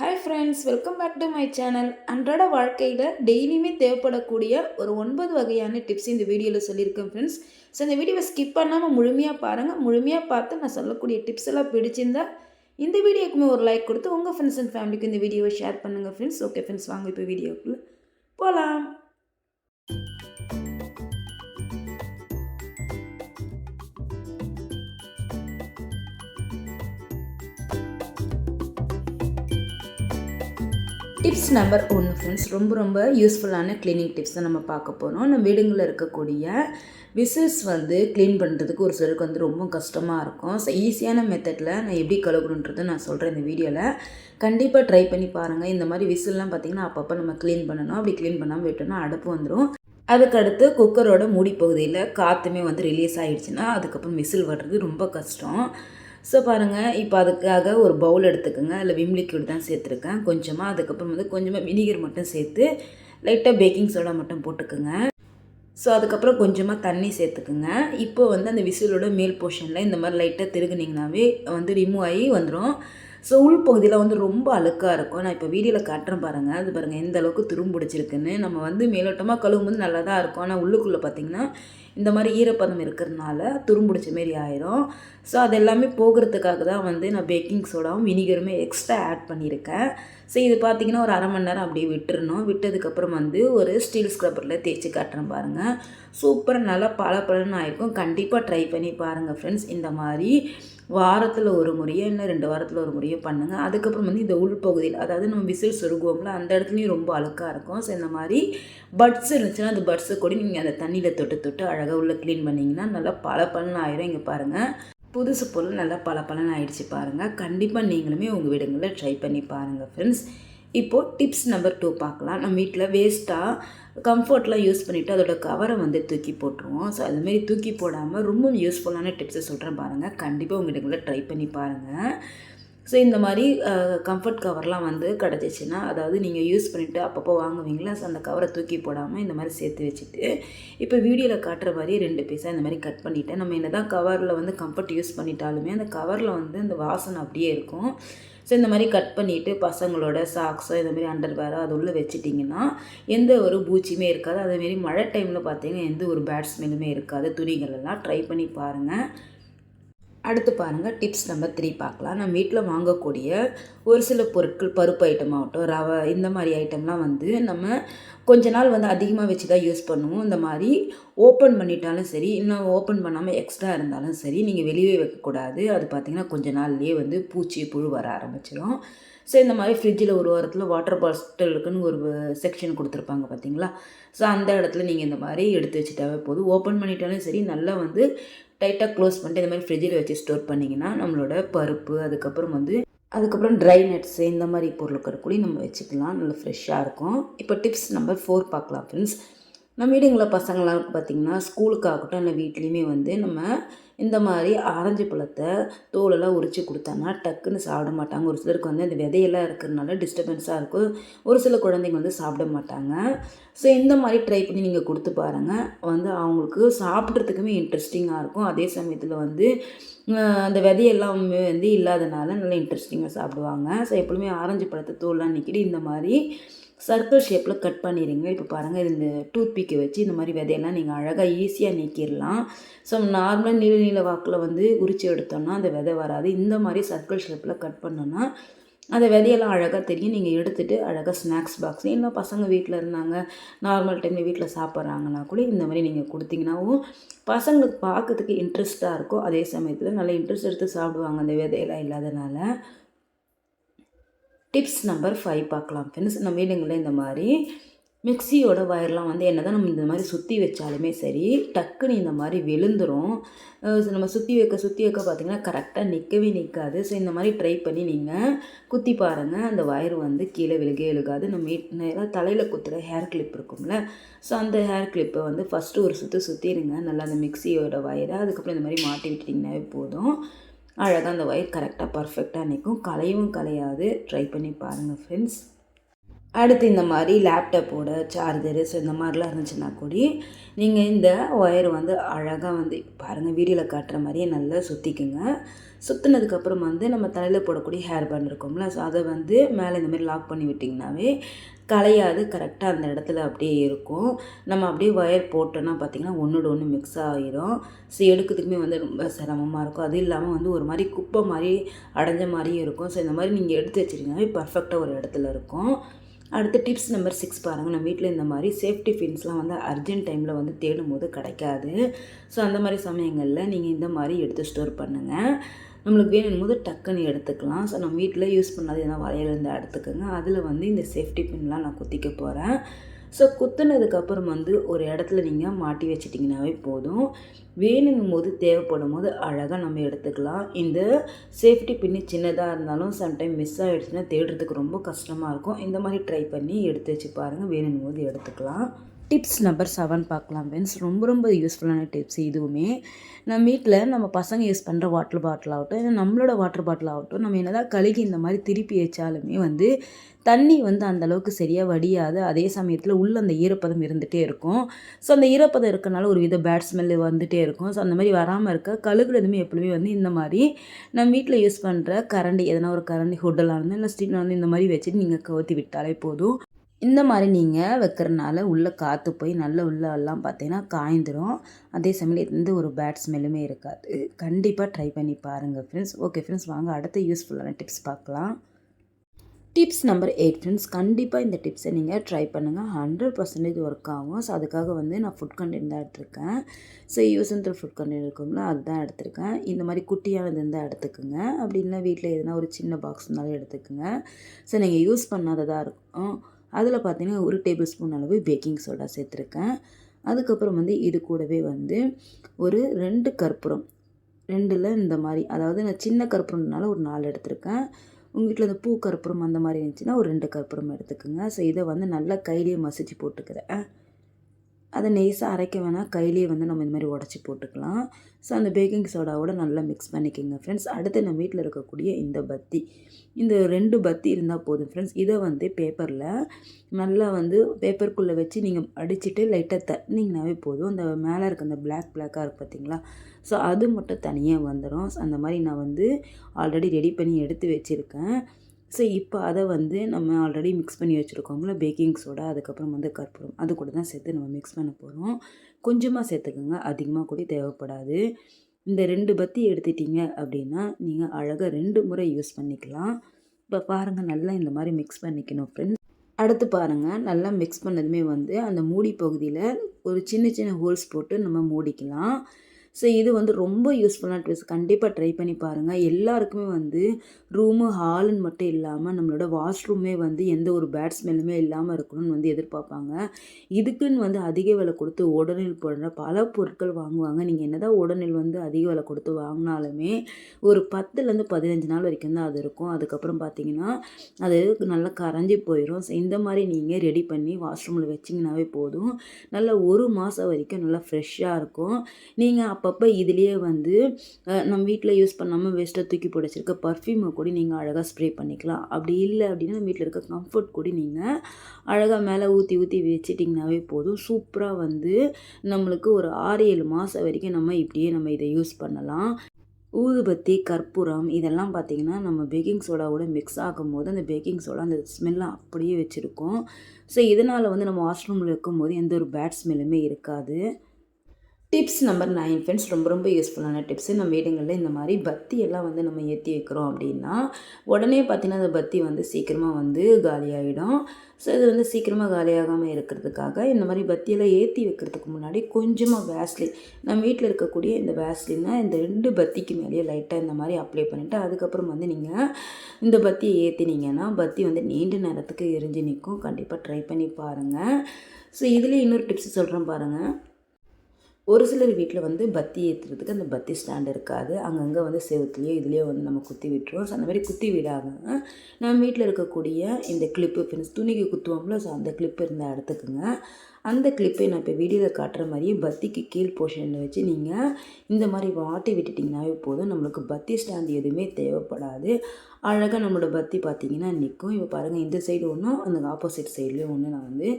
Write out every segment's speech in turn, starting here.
Hi friends welcome back to my channel அன்றாட வாழ்க்கையில் டெய்லியுமே தேவைப்படக்கூடிய ஒரு ஒன்பது வகையான டிப்ஸ் இந்த வீடியோவில் சொல்லியிருக்கேன் ஃப்ரெண்ட்ஸ் ஸோ இந்த வீடியோவை ஸ்கிப் பண்ணாமல் முழுமையாக பாருங்கள் முழுமையாக பார்த்து நான் சொல்லக்கூடிய டிப்ஸ் எல்லாம் பிடிச்சிருந்தா இந்த வீடியோக்குமே ஒரு லைக் கொடுத்து உங்கள் ஃப்ரெண்ட்ஸ் அண்ட் ஃபேமிலிக்கு இந்த வீடியோவை ஷேர் பண்ணுங்கள் ஃப்ரெண்ட்ஸ் ஓகே ஃப்ரெண்ட்ஸ் வாங்க இப்போ வீடியோக்குள்ளே போகலாம் டிப்ஸ் நம்பர் ஒன்று ஃப்ரெண்ட்ஸ் ரொம்ப ரொம்ப யூஸ்ஃபுல்லான க்ளீனிங் டிப்ஸ் தான் நம்ம பார்க்க போகிறோம் நம்ம வீடுங்களில் இருக்கக்கூடிய விசில்ஸ் வந்து க்ளீன் பண்ணுறதுக்கு ஒரு சிலருக்கு வந்து ரொம்ப கஷ்டமாக இருக்கும். ஸோ ஈஸியான மெத்தடில் நான் எப்படி கழுகணுன்றதை நான் சொல்கிறேன் இந்த வீடியோவில் கண்டிப்பாக ட்ரை பண்ணி பாருங்கள் இந்த மாதிரி விசில்லாம் பார்த்திங்கன்னா அப்பப்போ நம்ம க்ளீன் பண்ணணும். அப்படி க்ளீன் பண்ணாமல் விட்டோம்னா அடுப்பு வந்துடும் அதுக்கடுத்து குக்கரோட மூடி பகுதியில் காற்றுமே வந்து ரிலீஸ் ஆகிடுச்சுன்னா அதுக்கப்புறம் விசில் வர்றது ரொம்ப கஷ்டம். ஸோ பாருங்கள் இப்போ அதுக்காக ஒரு பவுல் எடுத்துக்கோங்க. அதில் விம் லிக்யூட் தான் சேர்த்துருக்கேன். கொஞ்சமாக அதுக்கப்புறம் வந்து கொஞ்சமாக வினிகர் மட்டும் சேர்த்து லைட்டாக பேக்கிங் சோடா மட்டும் போட்டுக்கோங்க. ஸோ அதுக்கப்புறம் கொஞ்சமாக தண்ணி சேர்த்துக்குங்க. இப்போ வந்து அந்த விசிலோட மேல் போர்ஷனில் இந்த மாதிரி லைட்டாக திருகுனிங்கனாவே வந்து ரிமூவ் ஆகி வந்துடும் ஸோ உள்பகுதியில் வந்து ரொம்ப அழுக்காக இருக்கும். நான் இப்போ வீடியோவில் காட்டுறேன் பாருங்கள் அது பாருங்கள் எந்த அளவுக்கு துரும்பிடிச்சிருக்குன்னு நம்ம வந்து மேலோட்டமாக கழுவும் போது நல்லா தான் இருக்கும். ஆனால் உள்ளுக்குள்ளே பார்த்திங்கன்னா இந்த மாதிரி ஈரப்பதம் இருக்கிறதுனால துரும்பிடிச்ச மாரி ஆயிரும். ஸோ அது எல்லாமே போகிறதுக்காக தான் வந்து நான் பேக்கிங் சோடாவும் வினிகருமே எக்ஸ்ட்ரா ஆட் பண்ணியிருக்கேன். ஸோ இது பார்த்திங்கன்னா ஒரு அரை மணி நேரம் அப்படியே விட்டுறணும். விட்டதுக்கப்புறம் வந்து ஒரு ஸ்டீல் ஸ்க்ரப்பரில் தேய்ச்சி காட்டுறேன் பாருங்கள் சூப்பராக நல்லா பல பலன்னு ஆயிருக்கும். கண்டிப்பாக ட்ரை பண்ணி பாருங்கள் ஃப்ரெண்ட்ஸ் இந்த மாதிரி வாரத்தில் ஒரு முறையோ இல்லை ரெண்டு வாரத்தில் ஒரு முறையோ பண்ணுங்கள் அதுக்கப்புறம் வந்து இந்த உள்பகுதியில் அதாவது நம்ம விசில் சொருகுவோம்ல அந்த இடத்துலையும் ரொம்ப அழுக்காக இருக்கும். ஸோ இந்த மாதிரி பட்ஸ் இருந்துச்சுன்னா அந்த பட்ஸை கூட நீங்கள் அந்த தண்ணியில் தொட்டு தொட்டு அழகாக உள்ளே க்ளீன் பண்ணிங்கன்னா நல்லா பல பலன் ஆயிரும் இங்கே பாருங்கள் புதுசு பொருள் நல்லா பல பலன் ஆயிடுச்சு பாருங்கள் கண்டிப்பாக நீங்களுமே உங்கள் வீடுங்களில் ட்ரை பண்ணி பாருங்கள் ஃப்ரெண்ட்ஸ் இப்போது டிப்ஸ் நம்பர் டூ பார்க்கலாம். நம்ம வீட்டில் வேஸ்ட்டாக கம்ஃபர்ட்லாம் யூஸ் பண்ணிவிட்டு அதோட கவரை வந்து தூக்கி போட்டுருவோம். ஸோ அதுமாரி தூக்கி போடாமல் ரொம்ப யூஸ்ஃபுல்லான டிப்ஸை சொல்கிறேன் பாருங்கள் கண்டிப்பாக உங்கள் வீடுங்களில் ட்ரை பண்ணி பாருங்கள் ஸோ இந்த மாதிரி கம்ஃபர்ட் கவர்லாம் வந்து கிடச்சிச்சின்னா அதாவது நீங்கள் யூஸ் பண்ணிவிட்டு அப்பப்போ வாங்குவீங்களா? ஸோ அந்த கவரை தூக்கி போடாமல் இந்த மாதிரி சேர்த்து வச்சுட்டு இப்போ வீடியோவில் காட்டுற மாதிரி ரெண்டு பீஸாக இந்த மாதிரி கட் பண்ணிவிட்டேன் நம்ம என்ன தான் கவரில் வந்து கம்ஃபர்ட் யூஸ் பண்ணிட்டாலுமே அந்த கவரில் வந்து அந்த வாசனை அப்படியே இருக்கும். ஸோ இந்த மாதிரி கட் பண்ணிவிட்டு பசங்களோட சாக்ஸோ இந்த மாதிரி அண்டர் வேரோ அது உள்ளே வச்சுட்டிங்கன்னா எந்த ஒரு பூச்சியுமே இருக்காது. அதேமாரி மழை டைமில் பார்த்தீங்கன்னா எந்த ஒரு பேட் ஸ்மெல்லுமே இருக்காது. துணிகள் எல்லாம் ட்ரை பண்ணி பாருங்கள் அடுத்து பாருங்கள் டிப்ஸ் நம்பர் த்ரீ பார்க்கலாம். நம்ம வீட்டில் வாங்கக்கூடிய ஒரு சில பொருட்கள் பருப்பு ஐட்டம் ஆகட்டும் ரவை இந்த மாதிரி ஐட்டம்லாம் வந்து நம்ம கொஞ்ச நாள் வந்து அதிகமாக வச்சு தான் யூஸ் பண்ணுவோம். இந்த மாதிரி ஓப்பன் பண்ணிட்டாலும் சரி இன்னும் ஓப்பன் பண்ணாமல் எக்ஸ்ட்ரா இருந்தாலும் சரி நீங்கள் வெளியே வைக்கக்கூடாது. அது பார்த்திங்கன்னா கொஞ்ச நாள்லேயே வந்து பூச்சி புழு வர ஆரம்பிச்சிடும் ஸோ இந்த மாதிரி ஃப்ரிட்ஜில் ஒரு வாரத்தில் வாட்டர் பாட்டிலுக்குன்னு ஒரு செக்ஷன் கொடுத்துருப்பாங்க பார்த்தீங்களா ஸோ அந்த இடத்துல நீங்கள் இந்த மாதிரி எடுத்து வச்சுட்டாவே போதும். ஓப்பன் பண்ணிட்டாலும் சரி நல்லா வந்து டைட்டாக க்ளோஸ் பண்ணிட்டு இந்த மாதிரி ஃப்ரிட்ஜில் வச்சு ஸ்டோர் பண்ணிங்கன்னா நம்மளோட பருப்பு அதுக்கப்புறம் வந்து அதுக்கப்புறம் ட்ரை நட்ஸு இந்த மாதிரி பொருட்கள் கூட நம்ம வச்சுக்கலாம். நல்லா ஃப்ரெஷ்ஷாக இருக்கும். இப்போ டிப்ஸ் நம்பர் ஃபோர் பார்க்கலாம் ஃப்ரெண்ட்ஸ் நம்ம வீடுங்களில் பசங்களாம் பார்த்திங்கன்னா ஸ்கூலுக்காகட்டும் இல்லை வீட்லேயுமே வந்து நம்ம இந்த மாதிரி ஆரஞ்சு பழத்தை தோலெல்லாம் உரித்து கொடுத்தாங்கன்னா டக்குன்னு சாப்பிட மாட்டாங்க. ஒரு சிலருக்கு வந்து அந்த விதையெல்லாம் இருக்கிறதுனால டிஸ்டர்பன்ஸாக இருக்கும். ஒரு சில குழந்தைங்க வந்து சாப்பிட மாட்டாங்க. ஸோ இந்த மாதிரி ட்ரை பண்ணி நீங்கள் கொடுத்து பாருங்கள் வந்து அவங்களுக்கு சாப்பிட்றதுக்குமே இன்ட்ரெஸ்டிங்காக இருக்கும். அதே சமயத்தில் வந்து அந்த விதையெல்லாமே வந்து இல்லாதனால நல்லா இன்ட்ரெஸ்டிங்காக சாப்பிடுவாங்க. ஸோ எப்பவுமே ஆரஞ்சு பழத்தை தோல்லாம் நிற்கிட்டு இந்த மாதிரி சர்க்கிள் ஷேப்பில் கட் பண்ணிடுங்க இப்போ பாருங்கள் இந்த டூத் பிக்கை வச்சு இந்த மாதிரி விதையெல்லாம் நீங்கள் அழகாக ஈஸியாக நீக்கிடலாம் ஸோ நார்மலாக நீல நீல வாக்கில் வந்து உரிச்சு எடுத்தோம்னா அந்த விதை வராது. இந்த மாதிரி சர்க்கிள் ஷேப்பில் கட் பண்ணோன்னா அந்த விதையெல்லாம் அழகாக தெரியும். நீங்கள் எடுத்துகிட்டு அழகாக ஸ்நாக்ஸ் பாக்ஸ் இல்லை பசங்க வீட்டில் இருந்தாங்க நார்மல் டைமில் வீட்டில் சாப்பிட்றாங்கன்னா கூட இந்த மாதிரி நீங்கள் கொடுத்தீங்கன்னாவும் பசங்களுக்கு பார்க்கறதுக்கு இன்ட்ரெஸ்ட்டாக இருக்கும். அதே சமயத்தில் நல்லா இன்ட்ரெஸ்ட் எடுத்து சாப்பிடுவாங்க அந்த விதையெல்லாம் இல்லாதனால. டிப்ஸ் நம்பர் ஃபைவ் பார்க்கலாம் ஃப்ரெண்ட்ஸ் நம்ம வீடுங்களில் இந்த மாதிரி மிக்சியோட வயர்லாம் வந்து என்ன தான் நம்ம இந்த மாதிரி சுற்றி வச்சாலுமே சரி டக்குன்னு இந்த மாதிரி விழுந்துடும் நம்ம சுற்றி வைக்க சுற்றி வைக்க பார்த்திங்கன்னா கரெக்டாக நிற்கவே நிற்காது ஸோ இந்த மாதிரி ட்ரை பண்ணி நீங்கள் குத்தி பாருங்கள் அந்த வயர் வந்து கீழே விழுகே விழுகாது. நம்ம நேராக தலையில் குத்துற ஹேர் கிளிப் இருக்கும்ல ஸோ அந்த ஹேர் கிளிப்பை வந்து ஃபஸ்ட்டு ஒரு சுற்றி சுற்றிடுங்க நல்லா அந்த மிக்சியோட வயரை அதுக்கப்புறம் இந்த மாதிரி மாட்டி விட்டிங்கனாவே போதும். அழகாக அந்த ஒயர் கரெக்டாக பர்ஃபெக்டாக நிற்கும். கலையும் கலையாது. ட்ரை பண்ணி பாருங்கள் ஃப்ரெண்ட்ஸ் அடுத்து இந்த மாதிரி லேப்டாப்போட சார்ஜரு ஸோ இந்த மாதிரிலாம் இருந்துச்சுன்னா கூட நீங்கள் இந்த ஒயர் வந்து அழகாக வந்து பாருங்கள் வீடியோவில் காட்டுற மாதிரியே நல்லா சுற்றிக்குங்க சுற்றினதுக்கப்புறம் வந்து நம்ம தலையில் போடக்கூடிய ஹேர் பேண்ட் இருக்கும்ல ஸோ அதை வந்து மேலே இந்த மாதிரி லாக் பண்ணி விட்டிங்கனாவே கலையாது கரெக்டாக அந்த இடத்துல அப்படியே இருக்கும். நம்ம அப்படியே ஒயர் போட்டோன்னா பார்த்திங்கன்னா ஒன்றோட ஒன்று மிக்ஸ் ஆகிரும் ஸோ எடுக்கிறதுக்குமே வந்து ரொம்ப சிரமமாக இருக்கும். அது இல்லாமல் வந்து ஒரு மாதிரி குப்பை மாதிரி அடைஞ்ச மாதிரியும் இருக்கும். ஸோ இந்த மாதிரி நீங்கள் எடுத்து வச்சிருக்கீங்கனாவே பர்ஃபெக்டாக ஒரு இடத்துல இருக்கும். அடுத்து டிப்ஸ் நம்பர் சிக்ஸ் பாருங்கள் நம்ம வீட்டில் இந்த மாதிரி சேஃப்டி பின்ஸ்லாம் வந்து அர்ஜென்ட் டைமில் வந்து தேடும் போது கிடைக்காது. ஸோ அந்த மாதிரி சமயங்களில் நீங்கள் இந்த மாதிரி எடுத்து ஸ்டோர் பண்ணுங்கள் நம்மளுக்கு வேணும் போது டக்குன்னு எடுத்துக்கலாம். ஸோ நம்ம வீட்டில் யூஸ் பண்ணாது எதனா வரையிலேருந்து எடுத்துக்கோங்க. அதில் வந்து இந்த சேஃப்டி பின்லாம் நான் குத்திக்க போகிறேன் ஸோ குத்துனதுக்கப்புறம் வந்து ஒரு இடத்துல நீங்கள் மாட்டி வச்சிட்டிங்கனாவே போதும். வேணுங்கும் போது தேவைப்படும் போது அழகாக நம்ம எடுத்துக்கலாம். இந்த சேஃப்டி பின்னு சின்னதாக இருந்தாலும் சம்டைம் மிஸ் ஆகிடுச்சுன்னா தேடுறதுக்கு ரொம்ப கஷ்டமாக இருக்கும். இந்த மாதிரி ட்ரை பண்ணி எடுத்து வச்சு பாருங்கள் வேணுங்கும் போது எடுத்துக்கலாம். டிப்ஸ் நம்பர் செவன் பார்க்கலாம் ஃப்ரெண்ட்ஸ் ரொம்ப ரொம்ப யூஸ்ஃபுல்லான டிப்ஸ் இதுவுமே. நம்ம வீட்டில் நம்ம பசங்க யூஸ் பண்ணுற வாட்டர் பாட்டில் ஆகட்டும் இல்லை நம்மளோட வாட்டர் பாட்டில் ஆகட்டும் நம்ம என்னதான் கழுகி இந்த மாதிரி திருப்பி வச்சாலுமே வந்து தண்ணி வந்து அந்தளவுக்கு சரியாக வடியாது. அதே சமயத்தில் உள்ளே அந்த ஈரப்பதம் இருந்துகிட்டே இருக்கும். ஸோ அந்த ஈரப்பதம் இருக்கனால ஒரு வித பேட் ஸ்மெல்லு வந்துகிட்டே இருக்கும். ஸோ அந்த மாதிரி வராமல் இருக்க கழுகுறதுமே எப்பவுமே வந்து இந்த மாதிரி நம்ம வீட்டில் யூஸ் பண்ணுற கரண்டி எதனா ஒரு கரண்டி ஹுட்டலாக இருந்தால் இல்லை ஸ்டீல் வந்து இந்த மாதிரி வச்சுட்டு நீங்கள் கவுத்தி விட்டாலே போதும். இந்த மாதிரி நீங்கள் வைக்கிறனால உள்ளே காற்று போய் நல்ல உள்ளெல்லாம் பார்த்தீங்கன்னா காய்ந்துடும் அதே சமயம் எந்த ஒரு பேட் ஸ்மெல்லுமே இருக்காது. கண்டிப்பாக ட்ரை பண்ணி பாருங்கள் ஃப்ரெண்ட்ஸ் ஓகே ஃப்ரெண்ட்ஸ் வாங்க அடுத்த யூஸ்ஃபுல்லான டிப்ஸ் பார்க்கலாம். டிப்ஸ் நம்பர் எயிட் ஃப்ரெண்ட்ஸ் கண்டிப்பாக இந்த டிப்ஸை நீங்கள் ட்ரை பண்ணுங்கள் ஹண்ட்ரட் பர்சன்டேஜ் ஒர்க் ஆகும். ஸோ அதுக்காக வந்து நான் ஃபுட் கண்டென்ட் தான் எடுத்திருக்கேன். ஸோ யூசன்தல் ஃபுட் கண்டென்ட் இருக்கும்ல அதுதான் எடுத்திருக்கேன். இந்த மாதிரி குட்டியானது இருந்தால் எடுத்துக்கோங்க. அப்படி இல்லை வீட்டில் எதுனா ஒரு சின்ன பாக்ஸ் இருந்தாலும் எடுத்துக்கோங்க. ஸோ நீங்கள் யூஸ் பண்ணாததாக இருக்கும். அதில் பார்த்தீங்கன்னா ஒரு டேபிள் ஸ்பூன் அளவு பேக்கிங் சோடா சேர்த்துருக்கேன். அதுக்கப்புறம் வந்து இது கூடவே வந்து ஒரு ரெண்டு கற்பூரம். ரெண்டில் இந்த மாதிரி அதாவது நான் சின்ன கற்பூரம்னால ஒரு நாலு எடுத்திருக்கேன். உங்கள் வீட்டில் இந்த பூ கற்பூரம் அந்த மாதிரி இருந்துச்சுன்னா ஒரு ரெண்டு கற்பூரம் எடுத்துக்கோங்க. ஸோ இதை வந்து நல்லா கையிலேயே மசிச்சு போட்டுக்கிறேன். அதை நெய்ஸாக அரைக்க வேணால் கையிலேயே வந்து நம்ம இந்த மாதிரி உடச்சி போட்டுக்கலாம். ஸோ அந்த பேக்கிங் சோடாவோட நல்லா மிக்ஸ் பண்ணிக்கோங்க ஃப்ரெண்ட்ஸ் அடுத்து நம்ம வீட்டில் இருக்கக்கூடிய இந்த பத்தி. இந்த ரெண்டு பத்தி இருந்தால் போதும் ஃப்ரெண்ட்ஸ் இதை வந்து பேப்பரில் நல்லா வந்து பேப்பருக்குள்ளே வச்சு நீங்கள் அடிச்சுட்டு லைட்டாக தட்டினீங்கனாவே போதும். அந்த மேலே இருக்க அந்த பிளாக் பிளாக்காக இருக்குது பார்த்தீங்களா ஸோ அது மட்டும் தனியாக வந்துடும் அந்த மாதிரி நான் வந்து ஆல்ரெடி ரெடி பண்ணி எடுத்து வச்சுருக்கேன். ஸோ இப்போ அதை வந்து நம்ம ஆல்ரெடி மிக்ஸ் பண்ணி வச்சுருக்கோம்ல பேக்கிங் சோடா அதுக்கப்புறம் வந்து கற்பூரம் அது கூட தான் சேர்த்து நம்ம மிக்ஸ் பண்ண போகிறோம் கொஞ்சமாக சேர்த்துக்கோங்க அதிகமாக கூட தேவைப்படாது. இந்த ரெண்டு பத்தி எடுத்துட்டீங்க அப்படின்னா நீங்கள் அழகாக ரெண்டு முறை யூஸ் பண்ணிக்கலாம். இப்போ பாருங்கள் நல்லா இந்த மாதிரி மிக்ஸ் பண்ணிக்கணும் ஃப்ரெண்ட்ஸ் அடுத்து பாருங்கள் நல்லா மிக்ஸ் பண்ணதுமே வந்து அந்த மூடி பகுதியில் ஒரு சின்ன சின்ன ஹோல்ஸ் போட்டு நம்ம மூடிக்கலாம். ஸோ இது வந்து ரொம்ப யூஸ்ஃபுல்லான ட்ரெஸ் கண்டிப்பாக ட்ரை பண்ணி பாருங்கள் எல்லாருக்குமே வந்து ரூமு ஹாலுன்னு மட்டும் இல்லாமல் நம்மளோட வாஷ்ரூமே வந்து எந்த ஒரு பேட் ஸ்மெல்லுமே இல்லாமல் இருக்கணும்னு வந்து எதிர்பார்ப்பாங்க. இதுக்குன்னு வந்து அதிக விலை கொடுத்து உடனில் போடுற பல பொருட்கள் வாங்குவாங்க. நீங்கள் என்ன தான் உடனில் வந்து அதிக விலை கொடுத்து வாங்கினாலுமே ஒரு பத்துலேருந்து பதினஞ்சு நாள் வரைக்கும் தான் அது இருக்கும். அதுக்கப்புறம் பார்த்தீங்கன்னா அது நல்லா கரைஞ்சி போயிடும் ஸோ இந்த மாதிரி நீங்கள் ரெடி பண்ணி வாஷ்ரூமில் வச்சிங்கனாவே போதும். நல்லா ஒரு மாதம் வரைக்கும் நல்லா ஃப்ரெஷ்ஷாக இருக்கும். நீங்கள் அப்போ அப்பப்போ இதுலேயே வந்து நம்ம வீட்டில் யூஸ் பண்ணாமல் வேஸ்ட்டாக தூக்கி போட்டு பர்ஃப்யூமை கூட நீங்கள் அழகாக ஸ்ப்ரே பண்ணிக்கலாம். அப்படி இல்லை அப்படின்னா வீட்டில் இருக்க கம்ஃபர்ட் கூட நீங்கள் அழகாக மேலே ஊற்றி ஊற்றி வச்சிட்டிங்கனாவே போதும். சூப்பராக வந்து நம்மளுக்கு ஒரு ஆறு ஏழு மாதம் வரைக்கும் நம்ம இப்படியே நம்ம இதை யூஸ் பண்ணலாம். ஊதுபத்தி கற்பூரம் இதெல்லாம் பார்த்திங்கன்னா நம்ம பேக்கிங் சோடாவோட மிக்ஸ் ஆகும் போது அந்த பேக்கிங் சோடா அந்த ஸ்மெல்லை அப்படியே வச்சுருக்கோம். ஸோ இதனால் வந்து நம்ம வாஷ்ரூமில் இருக்கும்போது எந்த ஒரு பேட் ஸ்மெல்லுமே இருக்காது. டிப்ஸ் நம்பர் நைன் ஃப்ரெண்ட்ஸ் ரொம்ப ரொம்ப யூஸ்ஃபுல்லான டிப்ஸு நம்ம வீடுங்களில் இந்த மாதிரி பத்தி எல்லாம் வந்து நம்ம ஏற்றி வைக்கிறோம் அப்படின்னா உடனே பார்த்திங்கன்னா அந்த பத்தி வந்து சீக்கிரமாக வந்து காலியாகிடும் ஸோ இது வந்து சீக்கிரமாக காலியாகாமல் இருக்கிறதுக்காக இந்த மாதிரி பத்தியெல்லாம் ஏற்றி வைக்கிறதுக்கு முன்னாடி கொஞ்சமாக வேஸ்லின் நம்ம வீட்டில் இருக்கக்கூடிய இந்த வேஸ்லினை இந்த ரெண்டு பத்திக்கு மேலேயே லைட்டாக இந்த மாதிரி அப்ளை பண்ணிவிட்டு அதுக்கப்புறம் வந்து நீங்கள் இந்த பத்தியை ஏற்றினீங்கன்னா பத்தி வந்து நீண்ட நேரத்துக்கு எரிஞ்சு நிற்கும். கண்டிப்பாக ட்ரை பண்ணி பாருங்கள் ஸோ இதுலேயே இன்னொரு டிப்ஸ் சொல்கிறேன் பாருங்கள் ஒரு சிலர் வீட்டில் வந்து பத்தி ஏற்றுறதுக்கு அந்த பத்தி ஸ்டாண்ட் இருக்காது. அங்கங்கே வந்து செவத்துலேயோ இதுலேயோ வந்து நம்ம குத்தி விட்டுருவோம். ஸோ அந்த மாதிரி குத்தி விடாமல் நம்ம வீட்டில் இருக்கக்கூடிய இந்த கிளிப்பு ஃப்ரெண்ட்ஸ் துணிக்கு குத்துவோம்ல. ஸோ அந்த கிளிப் இருந்தால் எடுத்துக்கோங்க. அந்த கிளிப்பை நான் இப்போ வீடியோவில் காட்டுற மாதிரியே பத்திக்கு கீழ் போர்ஷனில் வச்சு நீங்கள் இந்த மாதிரி வாட்டி விட்டுட்டிங்கனாவே போதும். நம்மளுக்கு பத்தி ஸ்டாண்ட் எதுவுமே தேவைப்படாது. அழகாக நம்மளோட பத்தி பார்த்திங்கன்னா நிற்கும். இப்போ பாருங்கள் இந்த சைடு ஒன்றும் அந்த ஆப்போசிட் சைட்லேயும் ஒன்று நான் வந்து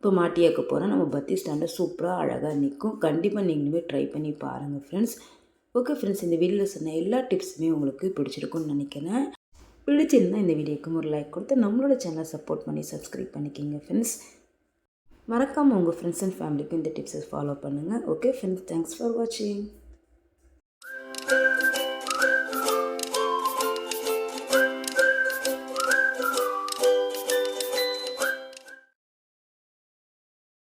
இப்போ மாட்டியாக்க போகிறோம் நம்ம பத்தி ஸ்டாண்டை சூப்பராக அழகாக நிற்கும் கண்டிப்பாக நீங்களுமே ட்ரை பண்ணி பாருங்கள் ஃப்ரெண்ட்ஸ் ஓகே ஃப்ரெண்ட்ஸ் இந்த வீடியோவில் சொன்ன எல்லா டிப்ஸுமே உங்களுக்கு பிடிச்சிருக்கும்னு நினைக்கிறேன். பிடிச்சிருந்தால் இந்த வீடியோக்கும் ஒரு லைக் கொடுத்து நம்மளோட சேனலை சப்போர்ட் பண்ணி சப்ஸ்கிரைப் பண்ணிக்கிங்க ஃப்ரெண்ட்ஸ் மறக்காமல் உங்கள் ஃப்ரெண்ட்ஸ் அண்ட் ஃபேமிலிக்கும் இந்த டிப்ஸை ஃபாலோ பண்ணுங்கள் ஓகே ஃப்ரெண்ட்ஸ் தேங்க்ஸ் ஃபார் வாட்சிங்